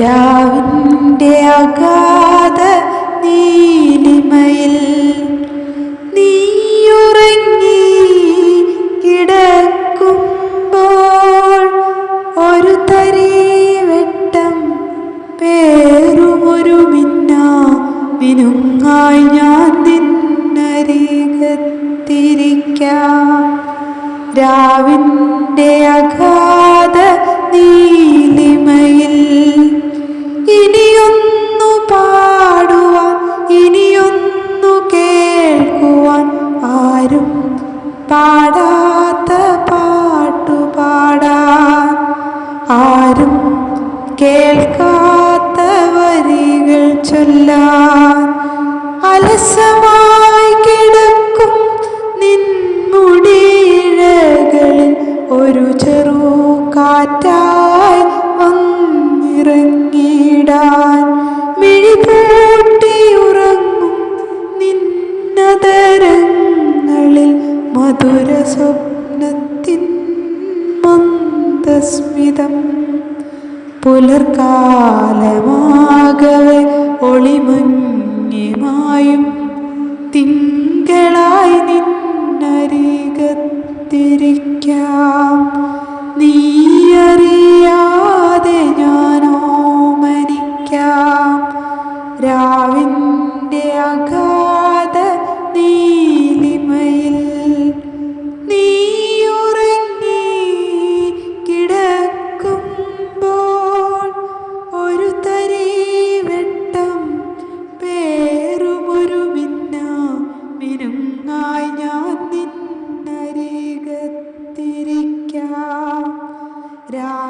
രാവിന്റെ അഗാധ നീലിമയിൽ നീയുറങ്ങി കിടക്കുമ്പോൾ ഒരു തരി വെട്ടം പേരുമൊരു മിന്ന. മിനുങ്ങായി ഞാൻ നിന്നരികത്തിരിക്കാം രാവിന്റെ അഗാധ കേൾക്കാത്ത വരികൾ ചൊല്ലാൻ അലസമായി കിടക്കും നിൻമുടിയിഴകളിൽ ഒരു ചെറു കാറ്റായി വന്നിറങ്ങിടാൻ മിഴിപൂട്ടി ഉറങ്ങും നിന്നതരങ്ങളിൽ മധുര സ്വപ്നത്തിൻ മന്ദസ്മിതം. പുലർക്കാലമാകവെ ഒളിമഞ്ഞിമായും തിങ്കളായി നിന്നരികത്തിരിക്കാം. നീയറിയാതെ ഞാനോ മനിക്കാം നിന്നരികത്തിരിക്കാം രാവിന്റെ അകാ